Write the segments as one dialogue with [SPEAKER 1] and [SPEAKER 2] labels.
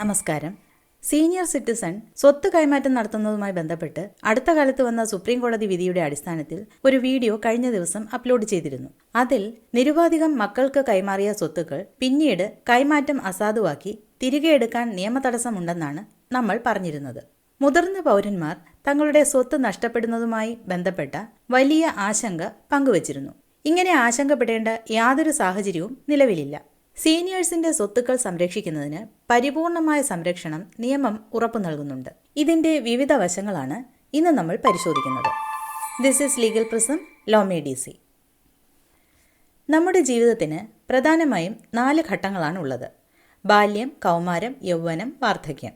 [SPEAKER 1] നമസ്കാരം. Senior citizen സ്വത്ത് കൈമാറ്റം നടത്തുന്നതുമായി ബന്ധപ്പെട്ട് അടുത്ത കാലത്ത് വന്ന സുപ്രീം കോടതി വിധിയുടെ അടിസ്ഥാനത്തിൽ ഒരു വീഡിയോ കഴിഞ്ഞ ദിവസം അപ്ലോഡ് ചെയ്തിരുന്നു. അതിൽ നിരുപാധികം മക്കൾക്ക് കൈമാറിയ സ്വത്തുക്കൾ പിന്നീട് കൈമാറ്റം അസാധുവാക്കി തിരികെ എടുക്കാൻ നിയമതടസ്സമുണ്ടെന്നാണ് നമ്മൾ പറഞ്ഞിരുന്നത്. മുതിർന്ന പൗരന്മാർ തങ്ങളുടെ സ്വത്ത് നഷ്ടപ്പെടുന്നതുമായി ബന്ധപ്പെട്ട വലിയ ആശങ്ക പങ്കുവച്ചിരുന്നു. ഇങ്ങനെ ആശങ്കപ്പെടേണ്ട യാതൊരു സാഹചര്യവും നിലവിലില്ല. സീനിയേഴ്സിന്റെ സ്വത്തുക്കൾ സംരക്ഷിക്കുന്നതിന് പരിപൂർണമായ സംരക്ഷണം നിയമം ഉറപ്പു നൽകുന്നുണ്ട്. ഇതിന്റെ വിവിധ വശങ്ങളാണ് ഇന്ന് നമ്മൾ പരിശോധിക്കുന്നത്. ദിസ് ഈസ് ലീഗൽ പ്രിസം ലോമേ ഡി സി നമ്മുടെ ജീവിതത്തിന് പ്രധാനമായും നാല് ഘട്ടങ്ങളാണ് ഉള്ളത്. ബാല്യം കൗമാരം യൗവനം വാർദ്ധക്യം.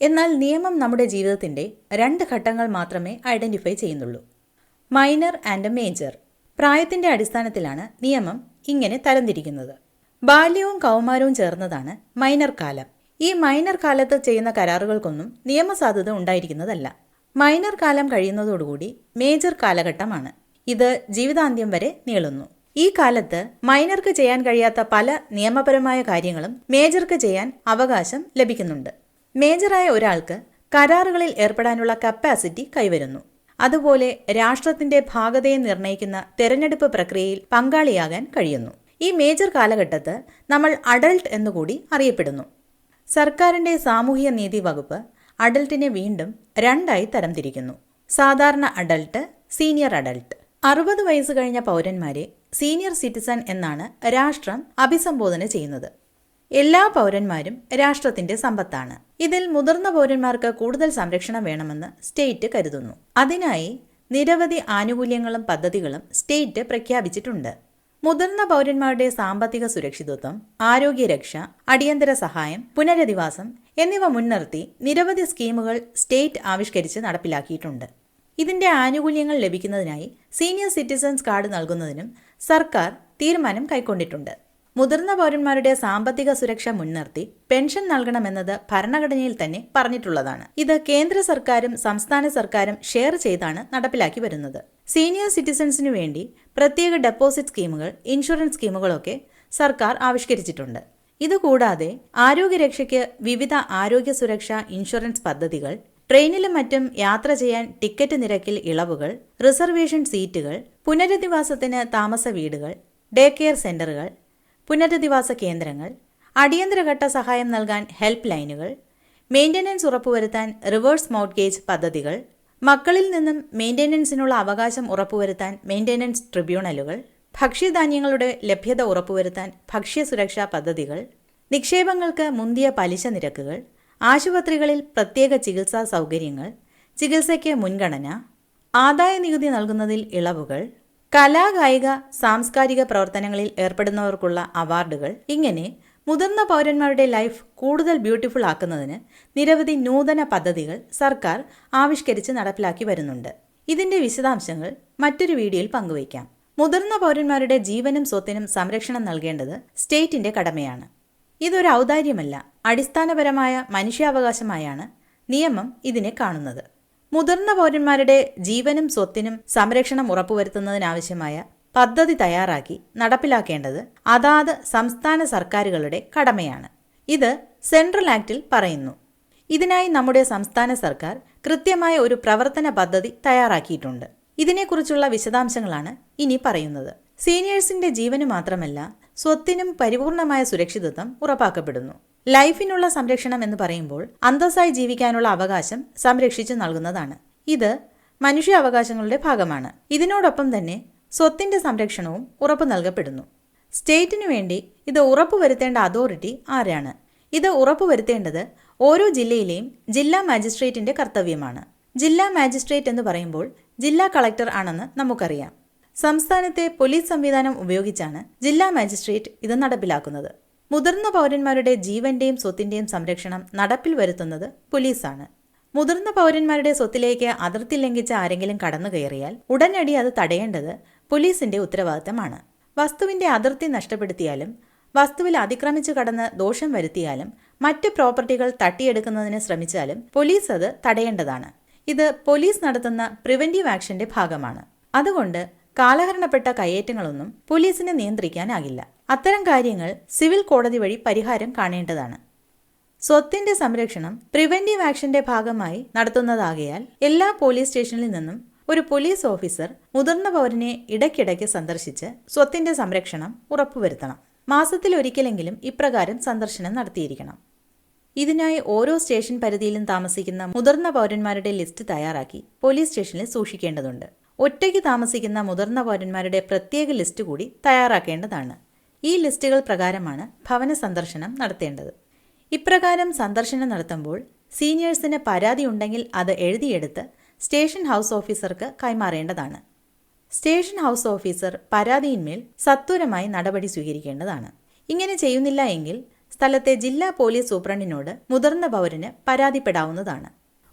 [SPEAKER 1] എന്നാൽ നിയമം നമ്മുടെ ജീവിതത്തിന്റെ രണ്ട് ഘട്ടങ്ങൾ മാത്രമേ ഐഡന്റിഫൈ ചെയ്യുന്നുള്ളൂ. മൈനർ ആൻഡ് മേജർ പ്രായത്തിന്റെ അടിസ്ഥാനത്തിലാണ് നിയമം ഇങ്ങനെ തരംതിരിക്കുന്നത്. ബാല്യവും കൗമാരവും ചേർന്നതാണ് മൈനർ കാലം. ഈ മൈനർ കാലത്ത് ചെയ്യുന്ന കരാറുകൾക്കൊന്നും നിയമസാധുത ഉണ്ടായിരിക്കുന്നതല്ല. മൈനർ കാലം കഴിയുന്നതോടുകൂടി മേജർ കാലഘട്ടമാണ്. ഇത് ജീവിതാന്ത്യം വരെ നീളുന്നു. ഈ കാലത്ത് മൈനർക്ക് ചെയ്യാൻ കഴിയാത്ത പല നിയമപരമായ കാര്യങ്ങളും മേജർക്ക് ചെയ്യാൻ അവകാശം ലഭിക്കുന്നുണ്ട്. മേജറായ ഒരാൾക്ക് കരാറുകളിൽ ഏർപ്പെടാനുള്ള കപ്പാസിറ്റി കൈവരുന്നു. അതുപോലെ രാഷ്ട്രത്തിന്റെ ഭാഗതയെ നിർണയിക്കുന്ന തെരഞ്ഞെടുപ്പ് പ്രക്രിയയിൽ പങ്കാളിയാകാൻ കഴിയുന്നു. ഈ മേജർ കാലഘട്ടത്ത് നമ്മൾ അഡൾട്ട് എന്നുകൂടി അറിയപ്പെടുന്നു. സർക്കാരിന്റെ സാമൂഹിക നീതി വകുപ്പ് അഡൾട്ടിനെ വീണ്ടും രണ്ടായി തരംതിരിക്കുന്നു. സാധാരണ അഡൾട്ട് സീനിയർ അഡൾട്ട് അറുപത് വയസ്സ് കഴിഞ്ഞ പൗരന്മാരെ സീനിയർ സിറ്റിസൺ എന്നാണ് രാഷ്ട്രം അഭിസംബോധന ചെയ്യുന്നത്. എല്ലാ പൗരന്മാരും രാഷ്ട്രത്തിന്റെ സമ്പത്താണ്. ഇതിൽ മുതിർന്ന പൗരന്മാർക്ക് കൂടുതൽ സംരക്ഷണം വേണമെന്ന് സ്റ്റേറ്റ് കരുതുന്നു. അതിനായി നിരവധി ആനുകൂല്യങ്ങളും പദ്ധതികളും സ്റ്റേറ്റ് പ്രഖ്യാപിച്ചിട്ടുണ്ട്. മുതിർന്ന പൗരന്മാരുടെ സാമ്പത്തിക സുരക്ഷിതത്വം ആരോഗ്യരക്ഷ അടിയന്തര സഹായം പുനരധിവാസം എന്നിവ മുൻനിർത്തി നിരവധി സ്കീമുകൾ സ്റ്റേറ്റ് ആവിഷ്കരിച്ച് നടപ്പിലാക്കിയിട്ടുണ്ട്. ഇതിന്റെ ആനുകൂല്യങ്ങൾ ലഭിക്കുന്നതിനായി സീനിയർ സിറ്റിസൻസ് കാർഡ് നൽകുന്നതിനും സർക്കാർ തീരുമാനം കൈക്കൊണ്ടിട്ടുണ്ട്. മുതിർന്ന പൗരന്മാരുടെ സാമ്പത്തിക സുരക്ഷ മുൻനിർത്തി പെൻഷൻ നൽകണമെന്നത് ഭരണഘടനയിൽ തന്നെ പറഞ്ഞിട്ടുള്ളതാണ്. ഇത് കേന്ദ്ര സർക്കാരും സംസ്ഥാന സർക്കാരും ഷെയർ ചെയ്താണ് നടപ്പിലാക്കി വരുന്നത്. സീനിയർ സിറ്റിസൺസിനു വേണ്ടി പ്രത്യേക ഡെപ്പോസിറ്റ് സ്കീമുകൾ ഇൻഷുറൻസ് സ്കീമുകളൊക്കെ സർക്കാർ ആവിഷ്കരിച്ചിട്ടുണ്ട്. ഇതുകൂടാതെ ആരോഗ്യരക്ഷയ്ക്ക് വിവിധ ആരോഗ്യ സുരക്ഷാ ഇൻഷുറൻസ് പദ്ധതികൾ ട്രെയിനിലും മറ്റും യാത്ര ചെയ്യാൻ ടിക്കറ്റ് നിരക്കിൽ ഇളവുകൾ റിസർവേഷൻ സീറ്റുകൾ പുനരധിവാസത്തിന് താമസ വീടുകൾ ഡേ കെയർ സെന്ററുകൾ പുനരധിവാസ കേന്ദ്രങ്ങൾ അടിയന്തരഘട്ട സഹായം നൽകാൻ ഹെൽപ്പ് ലൈനുകൾ മെയിന്റനൻസ് ഉറപ്പുവരുത്താൻ റിവേഴ്സ് മോഡ്ഗേജ് പദ്ധതികൾ മക്കളിൽ നിന്നും മെയിന്റനൻസിനുള്ള അവകാശം ഉറപ്പുവരുത്താൻ മെയിന്റനൻസ് ട്രിബ്യൂണലുകൾ ഭക്ഷ്യധാന്യങ്ങളുടെ ലഭ്യത ഉറപ്പുവരുത്താൻ ഭക്ഷ്യസുരക്ഷാ പദ്ധതികൾ നിക്ഷേപങ്ങൾക്ക് മുന്തിയ പലിശ നിരക്കുകൾ ആശുപത്രികളിൽ പ്രത്യേക ചികിത്സാ സൗകര്യങ്ങൾ ചികിത്സയ്ക്ക് മുൻഗണന ആദായ നികുതി നൽകുന്നതിൽ ഇളവുകൾ കലാകായിക സാംസ്കാരിക പ്രവർത്തനങ്ങളിൽ ഏർപ്പെടുന്നവർക്കുള്ള അവാർഡുകൾ ഇങ്ങനെ മുതിർന്ന പൗരന്മാരുടെ ലൈഫ് കൂടുതൽ ബ്യൂട്ടിഫുൾ ആക്കുന്നതിന് നിരവധി നൂതന പദ്ധതികൾ സർക്കാർ ആവിഷ്കരിച്ച് നടപ്പിലാക്കി വരുന്നുണ്ട്. ഇതിന്റെ വിശദാംശങ്ങൾ മറ്റൊരു വീഡിയോയിൽ പങ്കുവയ്ക്കാം. മുതിർന്ന പൗരന്മാരുടെ ജീവനും സ്വത്തിനും സംരക്ഷണം നൽകേണ്ടത് സ്റ്റേറ്റിന്റെ കടമയാണ്. ഇതൊരു ഔദാര്യമല്ല അടിസ്ഥാനപരമായ മനുഷ്യാവകാശമായാണ് നിയമം ഇതിനെ കാണുന്നത്. മുതിർന്ന പൗരന്മാരുടെ ജീവനും സ്വത്തിനും സംരക്ഷണം ഉറപ്പുവരുത്തുന്നതിനാവശ്യമായ പദ്ധതി തയ്യാറാക്കി നടപ്പിലാക്കേണ്ടത് അതാത് സംസ്ഥാന സർക്കാരുകളുടെ കടമയാണ്. ഇത് സെൻട്രൽ ആക്ടിൽ പറയുന്നു. ഇതിനായി നമ്മുടെ സംസ്ഥാന സർക്കാർ കൃത്യമായ ഒരു പ്രവർത്തന പദ്ധതി തയ്യാറാക്കിയിട്ടുണ്ട്. ഇതിനെക്കുറിച്ചുള്ള വിശദാംശങ്ങളാണ് ഇനി പറയുന്നത്. സീനിയേഴ്സിന്റെ ജീവന് മാത്രമല്ല സ്വത്തിനും പരിപൂർണമായ സുരക്ഷിതത്വം ഉറപ്പാക്കപ്പെടുന്നു. ലൈഫിനുള്ള സംരക്ഷണം എന്ന് പറയുമ്പോൾ അന്തസ്സായി ജീവിക്കാനുള്ള അവകാശം സംരക്ഷിച്ചു നൽകുന്നതാണ്. ഇത് മനുഷ്യ അവകാശങ്ങളുടെ ഭാഗമാണ്. ഇതിനോടൊപ്പം തന്നെ സ്വത്തിന്റെ സംരക്ഷണവും ഉറപ്പു നൽകപ്പെടുന്നു. സ്റ്റേറ്റിനു വേണ്ടി ഇത് ഉറപ്പുവരുത്തേണ്ട അതോറിറ്റി ആരാണ്? ഇത് ഉറപ്പുവരുത്തേണ്ടത് ഓരോ ജില്ലയിലെയും ജില്ലാ മാജിസ്ട്രേറ്റിന്റെ കർത്തവ്യമാണ്. ജില്ലാ മാജിസ്ട്രേറ്റ് എന്ന് പറയുമ്പോൾ ജില്ലാ കളക്ടർ ആണെന്ന് നമുക്കറിയാം. സംസ്ഥാനത്തെ പോലീസ് സംവിധാനം ഉപയോഗിച്ചാണ് ജില്ലാ മജിസ്ട്രേറ്റ് ഇത് നടപ്പിലാക്കുന്നത്. മുതിർന്ന പൗരന്മാരുടെ ജീവന്റെയും സ്വത്തിന്റെയും സംരക്ഷണം നടപ്പിൽ വരുത്തുന്നത് പോലീസാണ്. മുതിർന്ന പൗരന്മാരുടെ സ്വത്തിലേക്ക് അതിർത്തി ലംഘിച്ച ആരെങ്കിലും കടന്നു കയറിയാൽ ഉടനടി അത് തടയേണ്ടത് പോലീസിന്റെ ഉത്തരവാദിത്തമാണ്. വസ്തുവിന്റെ അതിർത്തി നഷ്ടപ്പെടുത്തിയാലും വസ്തുവിൽ അതിക്രമിച്ചു കടന്ന് ദോഷം വരുത്തിയാലും മറ്റ് പ്രോപ്പർട്ടികൾ തട്ടിയെടുക്കുന്നതിന് ശ്രമിച്ചാലും പോലീസ് അത് തടയേണ്ടതാണ്. ഇത് പോലീസ് നടത്തുന്ന പ്രിവെന്റീവ് ആക്ഷന്റെ ഭാഗമാണ്. അതുകൊണ്ട് കാലഹരണപ്പെട്ട കയ്യേറ്റങ്ങളൊന്നും പോലീസിനെ നിയന്ത്രിക്കാനാകില്ല. അത്തരം കാര്യങ്ങൾ സിവിൽ കോടതി വഴി പരിഹാരം കാണേണ്ടതാണ്. സ്വത്തിന്റെ സംരക്ഷണം പ്രിവെന്റീവ് ആക്ഷന്റെ ഭാഗമായി നടത്തുന്നതാകയാൽ എല്ലാ പോലീസ് സ്റ്റേഷനിൽ നിന്നും ഒരു പോലീസ് ഓഫീസർ മുതിർന്ന പൗരനെ ഇടയ്ക്കിടയ്ക്ക് സന്ദർശിച്ച് സ്വത്തിന്റെ സംരക്ഷണം ഉറപ്പുവരുത്തണം. മാസത്തിൽ ഒരിക്കലെങ്കിലും ഇപ്രകാരം സന്ദർശനം നടത്തിയിരിക്കണം. ഇതിനായി ഓരോ സ്റ്റേഷൻ പരിധിയിലും താമസിക്കുന്ന മുതിർന്ന പൗരന്മാരുടെ ലിസ്റ്റ് തയ്യാറാക്കി പോലീസ് സ്റ്റേഷനിൽ സൂക്ഷിക്കേണ്ടതുണ്ട്. ഒറ്റയ്ക്ക് താമസിക്കുന്ന മുതിർന്ന പൗരന്മാരുടെ പ്രത്യേക ലിസ്റ്റ് കൂടി തയ്യാറാക്കേണ്ടതാണ്. ഈ ലിസ്റ്റുകൾ പ്രകാരമാണ് ഭവന സന്ദർശനം നടത്തേണ്ടത്. ഇപ്രകാരം സന്ദർശനം നടത്തുമ്പോൾ സീനിയേഴ്സിന് പരാതി ഉണ്ടെങ്കിൽ അത് എഴുതിയെടുത്ത് സ്റ്റേഷൻ ഹൗസ് ഓഫീസർക്ക് കൈമാറേണ്ടതാണ്. സ്റ്റേഷൻ ഹൗസ് ഓഫീസർ പരാതിയിന്മേൽ സത്വരമായി നടപടി സ്വീകരിക്കേണ്ടതാണ്. ഇങ്ങനെ ചെയ്യുന്നില്ല എങ്കിൽ സ്ഥലത്തെ ജില്ലാ പോലീസ് സൂപ്രണ്ടിനോട് മുതിർന്ന പൗരന് പരാതിപ്പെടാവുന്നതാണ്.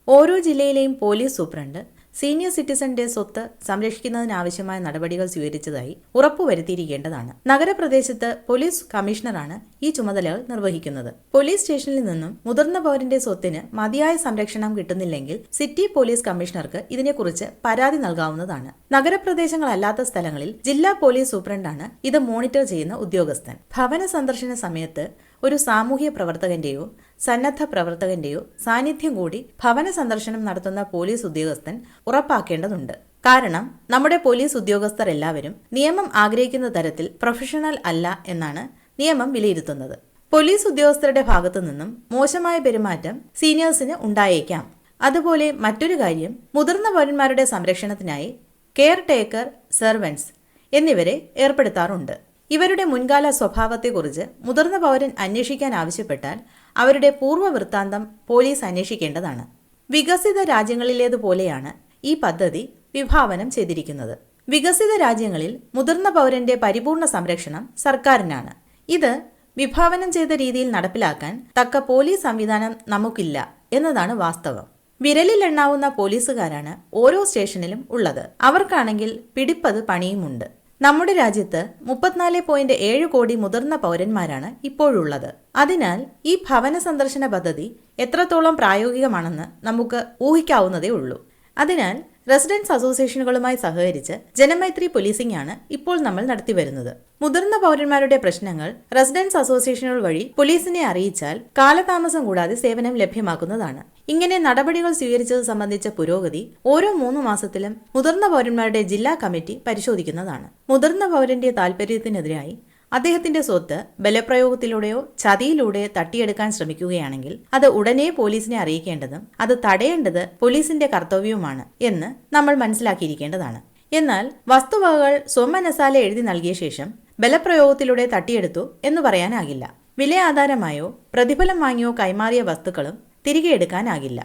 [SPEAKER 1] ഓരോ ജില്ലയിലെയും പോലീസ് സൂപ്രണ്ട് സീനിയർ സിറ്റിസന്റെ സ്വത്ത് സംരക്ഷിക്കുന്നതിനാവശ്യമായ നടപടികൾ സ്വീകരിച്ചതായി ഉറപ്പുവരുത്തിയിരിക്കേണ്ടതാണ്. നഗരപ്രദേശത്ത് പോലീസ് കമ്മീഷണറാണ് ഈ ചുമതലകൾ നിർവഹിക്കുന്നത്. പോലീസ് സ്റ്റേഷനിൽ നിന്നും മുതിർന്ന പൗരന്റെ സ്വത്തിന് മതിയായ സംരക്ഷണം കിട്ടുന്നില്ലെങ്കിൽ സിറ്റി പോലീസ് കമ്മീഷണർക്ക് ഇതിനെക്കുറിച്ച് പരാതി നൽകാവുന്നതാണ്. നഗരപ്രദേശങ്ങളല്ലാത്ത സ്ഥലങ്ങളിൽ ജില്ലാ പോലീസ് സൂപ്രണ്ടാണ് ഇത് മോണിറ്റർ ചെയ്യുന്ന ഉദ്യോഗസ്ഥൻ. ഭവന സന്ദർശന സമയത്ത് ഒരു സാമൂഹ്യ പ്രവർത്തകന്റെയോ സന്നദ്ധ പ്രവർത്തകന്റെയോ സാന്നിധ്യം കൂടി ഭവന സന്ദർശനം നടത്തുന്ന പോലീസ് ഉദ്യോഗസ്ഥൻ ഉറപ്പാക്കേണ്ടതുണ്ട്. കാരണം നമ്മുടെ പോലീസ് ഉദ്യോഗസ്ഥർ എല്ലാവരും നിയമം ആഗ്രഹിക്കുന്ന തരത്തിൽ പ്രൊഫഷണൽ അല്ല എന്നാണ് നിയമം വിലയിരുത്തുന്നത്. പോലീസ് ഉദ്യോഗസ്ഥരുടെ ഭാഗത്തു നിന്നും മോശമായ പെരുമാറ്റം സീനിയേഴ്സിന് ഉണ്ടായേക്കാം. അതുപോലെ മറ്റൊരു കാര്യം മുതിർന്ന പൗരന്മാരുടെ സംരക്ഷണത്തിനായി കെയർ ടേക്കർ സെർവൻസ് എന്നിവരെ ഏർപ്പെടുത്താറുണ്ട്. ഇവരുടെ മുൻകാല സ്വഭാവത്തെക്കുറിച്ച് മുതിർന്ന പൗരൻ അന്വേഷിക്കാൻ ആവശ്യപ്പെട്ടാൽ അവരുടെ പൂർവ വൃത്താന്തം പോലീസ് അന്വേഷിക്കേണ്ടതാണ്. വികസിത രാജ്യങ്ങളിലേതുപോലെയാണ് ഈ പദ്ധതി വിഭാവനം ചെയ്തിരിക്കുന്നത്. വികസിത രാജ്യങ്ങളിൽ മുതിർന്ന പൗരന്റെ പരിപൂർണ സംരക്ഷണം സർക്കാരിനാണ്. ഇത് വിഭാവനം ചെയ്ത രീതിയിൽ നടപ്പിലാക്കാൻ തക്ക പോലീസ് സംവിധാനം നമുക്കില്ല എന്നതാണ് വാസ്തവം. വിരലിലെണ്ണാവുന്ന പോലീസുകാരാണ് ഓരോ സ്റ്റേഷനിലും ഉള്ളത്. അവർക്കാണെങ്കിൽ പിടിപ്പത് പണിയുമുണ്ട്. നമ്മുടെ രാജ്യത്ത് മുപ്പത്തിനാല് പോയിന്റ് ഏഴ് കോടി മുതിർന്ന പൗരന്മാരാണ് ഇപ്പോഴുള്ളത്. അതിനാൽ ഈ ഭവന സന്ദർശന പദ്ധതി എത്രത്തോളം പ്രായോഗികമാണെന്ന് നമുക്ക് ഊഹിക്കാവുന്നതേ ഉള്ളൂ. അതിനാൽ റെസിഡൻസ് അസോസിയേഷനുകളുമായി സഹകരിച്ച് ജനമൈത്രി പോലീസിംഗ് ആണ് ഇപ്പോൾ നമ്മൾ നടത്തിവരുന്നത്. മുതിർന്ന പൗരന്മാരുടെ പ്രശ്നങ്ങൾ റെസിഡൻസ് അസോസിയേഷനുകൾ വഴി പോലീസിനെ അറിയിച്ചാൽ കാലതാമസം കൂടാതെ സേവനം ലഭ്യമാക്കുന്നതാണ്. ഇങ്ങനെ നടപടികൾ സ്വീകരിച്ചത് സംബന്ധിച്ച പുരോഗതി ഓരോ മൂന്ന് മാസത്തിലും മുതിർന്ന പൗരന്മാരുടെ ജില്ലാ കമ്മിറ്റി പരിശോധിക്കുന്നതാണ്. മുതിർന്ന പൗരന്റെ താൽപര്യത്തിനെതിരായി അദ്ദേഹത്തിന്റെ സ്വത്ത് ബലപ്രയോഗത്തിലൂടെയോ ചതിയിലൂടെയോ തട്ടിയെടുക്കാൻ ശ്രമിക്കുകയാണെങ്കിൽ അത് ഉടനെ പോലീസിനെ അറിയിക്കേണ്ടതും അത് തടയേണ്ടത് പോലീസിന്റെ കർത്തവ്യവുമാണ് എന്ന് നമ്മൾ മനസ്സിലാക്കിയിരിക്കേണ്ടതാണ്. എന്നാൽ വസ്തുവകകൾ സ്വമനസാലെ എഴുതി നൽകിയ ശേഷം ബലപ്രയോഗത്തിലൂടെ തട്ടിയെടുത്തു എന്ന് പറയാനാകില്ല. വില ആധാരമായോ പ്രതിഫലം വാങ്ങിയോ കൈമാറിയ വസ്തുക്കളും തിരികെ എടുക്കാനാകില്ല.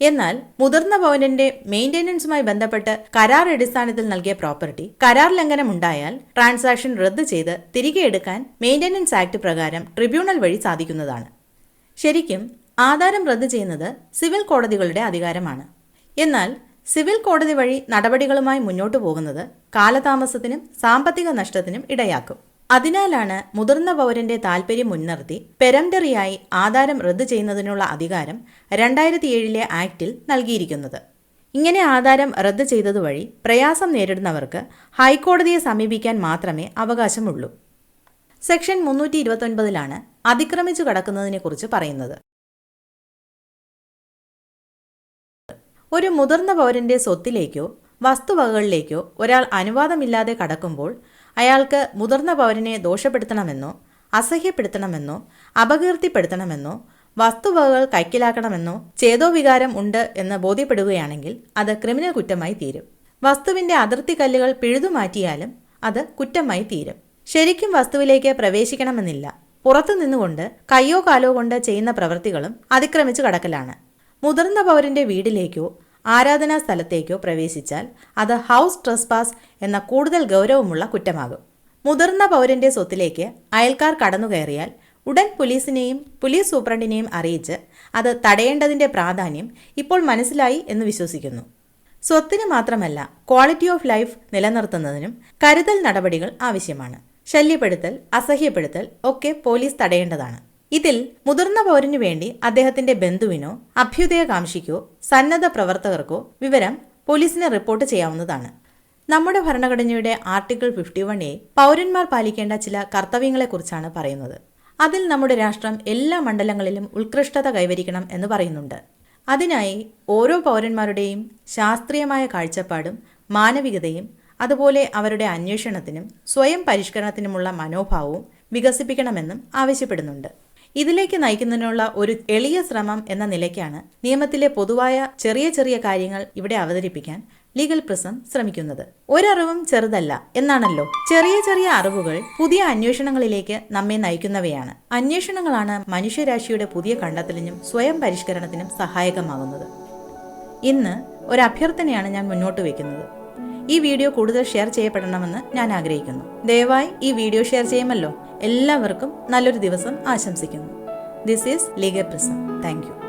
[SPEAKER 1] എന്നാൽ മുതിർന്ന പൗരന്റെ മെയിന്റനൻസുമായി ബന്ധപ്പെട്ട് കരാർ അടിസ്ഥാനത്തിൽ നൽകിയ പ്രോപ്പർട്ടി കരാർ ലംഘനം ഉണ്ടായാൽ ട്രാൻസാക്ഷൻ റദ്ദ് ചെയ്ത് തിരികെ എടുക്കാൻ മെയിന്റനൻസ് ആക്ട് പ്രകാരം ട്രിബ്യൂണൽ വഴി സാധിക്കുന്നതാണ്. ശരിക്കും ആധാരം റദ്ദ് ചെയ്യുന്നത് സിവിൽ കോടതികളുടെ അധികാരമാണ്. എന്നാൽ സിവിൽ കോടതി വഴി നടപടികളുമായി മുന്നോട്ടു പോകുന്നത് കാലതാമസത്തിനും സാമ്പത്തിക നഷ്ടത്തിനും ഇടയാക്കും. അതിനാലാണ് മുതിർന്ന പൗരന്റെ താൽപര്യം മുൻനിർത്തി പെരംഡറിയായി ആധാരം റദ്ദു ചെയ്യുന്നതിനുള്ള അധികാരം രണ്ടായിരത്തി ഏഴിലെ ആക്ടിൽ നൽകിയിരിക്കുന്നത്. ഇങ്ങനെ ആധാരം റദ്ദു ചെയ്തതുവഴി പ്രയാസം നേരിടുന്നവർക്ക് ഹൈക്കോടതിയെ സമീപിക്കാൻ മാത്രമേ അവകാശമുള്ളൂ. സെക്ഷൻ മുന്നൂറ്റി ഇരുപത്തൊൻപതിലാണ് അതിക്രമിച്ചു കടക്കുന്നതിനെക്കുറിച്ച് പറയുന്നത്. ഒരു മുതിർന്ന പൗരന്റെ സ്വത്തിലേക്കോ വസ്തുവകകളിലേക്കോ ഒരാൾ അനുവാദമില്ലാതെ കടക്കുമ്പോൾ അയാൾക്ക് മുതിർന്ന പൗരനെ ദോഷപ്പെടുത്തണമെന്നോ അസഹ്യപ്പെടുത്തണമെന്നോ അപകീർത്തിപ്പെടുത്തണമെന്നോ വസ്തുവകകൾ കൈക്കലാക്കണമെന്നോ ചേതോവികാരം ഉണ്ട് എന്ന് ബോധ്യപ്പെടുകയാണെങ്കിൽ അത് ക്രിമിനൽ കുറ്റമായി തീരും. വസ്തുവിന്റെ അതിർത്തി കല്ലുകൾ പിഴുതുമാറ്റിയാലും അത് കുറ്റമായി തീരും. ശരിക്കും വസ്തുവിലേക്ക് പ്രവേശിക്കണമെന്നില്ല. പുറത്തുനിന്നുകൊണ്ട് കയ്യോ കാലോ കൊണ്ട് ചെയ്യുന്ന പ്രവൃത്തികളും അതിക്രമിച്ചു കടക്കലാണ്. മുതിർന്ന പൗരന്റെ വീടിലേക്കോ ആരാധനാ സ്ഥലത്തേക്കോ പ്രവേശിച്ചാൽ അത് ഹൗസ് ട്രസ്പാസ് എന്ന കൂടുതൽ ഗൗരവമുള്ള കുറ്റമാകും. മുതിർന്ന പൗരന്റെ സ്വത്തിലേക്ക് അയൽക്കാർ കടന്നുകയറിയാൽ ഉടൻ പോലീസിനെയും പോലീസ് സൂപ്രണ്ടിനെയും അറിയിച്ച് അത് തടയേണ്ടതിന്റെ പ്രാധാന്യം ഇപ്പോൾ മനസ്സിലായി എന്ന് വിശ്വസിക്കുന്നു. സ്വത്തിന് മാത്രമല്ല ക്വാളിറ്റി ഓഫ് ലൈഫ് നിലനിർത്തുന്നതിനും കരുതൽ നടപടികൾ ആവശ്യമാണ്. ശല്യപ്പെടുത്തൽ അസഹ്യപ്പെടുത്തൽ ഒക്കെ പോലീസ് തടയേണ്ടതാണ്. ഇതിൽ മുതിർന്ന പൗരനു വേണ്ടി അദ്ദേഹത്തിന്റെ ബന്ധുവിനോ അഭ്യുദയകാംക്ഷിക്കോ സന്നദ്ധ പ്രവർത്തകർക്കോ വിവരം പോലീസിന് റിപ്പോർട്ട് ചെയ്യാവുന്നതാണ്. നമ്മുടെ ഭരണഘടനയുടെ ആർട്ടിക്കിൾ ഫിഫ്റ്റി വൺ എ പൗരന്മാർ പാലിക്കേണ്ട ചില കർത്തവ്യങ്ങളെക്കുറിച്ചാണ് പറയുന്നത്. അതിൽ നമ്മുടെ രാഷ്ട്രം എല്ലാ മണ്ഡലങ്ങളിലും ഉത്കൃഷ്ടത കൈവരിക്കണം എന്ന് പറയുന്നുണ്ട്. അതിനായി ഓരോ പൗരന്മാരുടെയും ശാസ്ത്രീയമായ കാഴ്ചപ്പാടും മാനവികതയും അതുപോലെ അവരുടെ അന്വേഷണത്തിനും സ്വയം പരിഷ്കരണത്തിനുമുള്ള മനോഭാവവും വികസിപ്പിക്കണമെന്നും ആവശ്യപ്പെടുന്നുണ്ട്. ഇതിലേക്ക് നയിക്കുന്നതിനുള്ള ഒരു എളിയ ശ്രമം എന്ന നിലയ്ക്കാണ് നിയമത്തിലെ പൊതുവായ ചെറിയ ചെറിയ കാര്യങ്ങൾ ഇവിടെ അവതരിപ്പിക്കാൻ ലീഗൽ പ്രിസം ശ്രമിക്കുന്നത്. ഒരറിവും ചെറുതല്ല എന്നാണല്ലോ. ചെറിയ ചെറിയ അറിവുകൾ പുതിയ അന്വേഷണങ്ങളിലേക്ക് നമ്മെ നയിക്കുന്നവയാണ്. അന്വേഷണങ്ങളാണ് മനുഷ്യരാശിയുടെ പുതിയ കണ്ടെത്തലിനും സ്വയം പരിഷ്കരണത്തിനും സഹായകമാകുന്നത്. ഇന്ന് ഒരു അഭ്യർത്ഥനയാണ് ഞാൻ മുന്നോട്ട് വയ്ക്കുന്നത്. ഈ വീഡിയോ കൂടുതൽ ഷെയർ ചെയ്യപ്പെടണമെന്ന് ഞാൻ ആഗ്രഹിക്കുന്നു. ദയവായി ഈ വീഡിയോ ഷെയർ ചെയ്യുമല്ലോ. എല്ലാവർക്കും നല്ലൊരു ദിവസം ആശംസിക്കുന്നു. This is legal prism thank